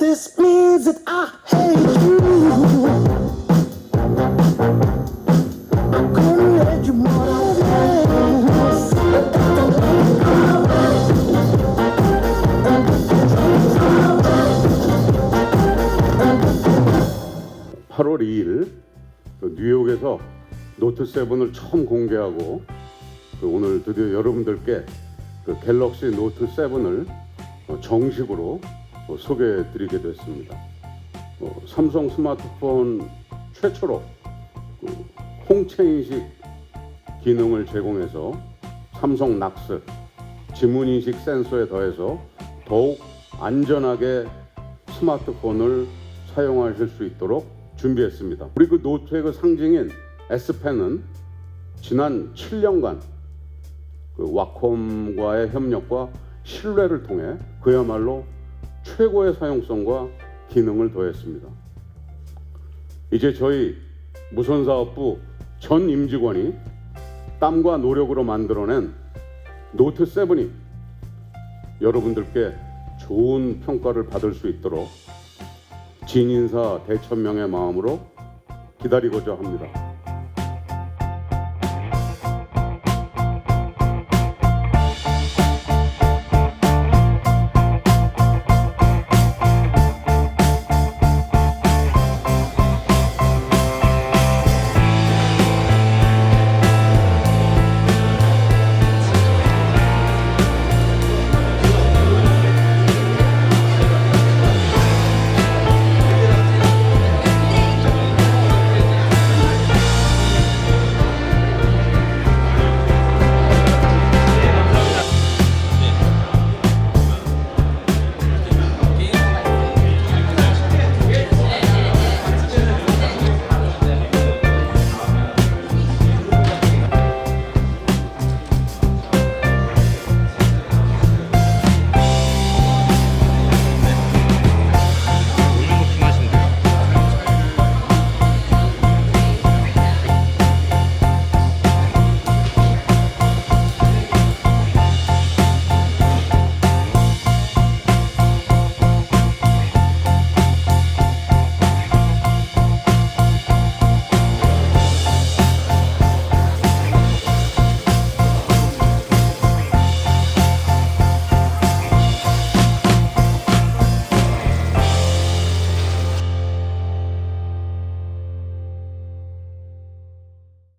means that I hate you. I'm gonna let you more 어, 8월 2일 그 뉴욕에서 노트 7을 처음 공개하고 그 오늘 드디어 여러분들께 그 갤럭시 노트 7을 어, 정식으로 어, 소개해드리게 됐습니다. 어, 삼성 스마트폰 최초로 그 홍채 인식 기능을 제공해서 삼성 낙스 지문 인식 센서에 더해서 더욱 안전하게 스마트폰을 사용하실 수 있도록 준비했습니다. 우리 그 노트의 그 상징인 S펜은 지난 7년간 그 와콤과의 협력과 신뢰를 통해 그야말로 최고의 사용성과 기능을 더했습니다. 이제 저희 무선사업부 전 임직원이 땀과 노력으로 만들어낸 노트 7이 여러분들께 좋은 평가를 받을 수 있도록 진인사 대천명의 마음으로 기다리고자 합니다.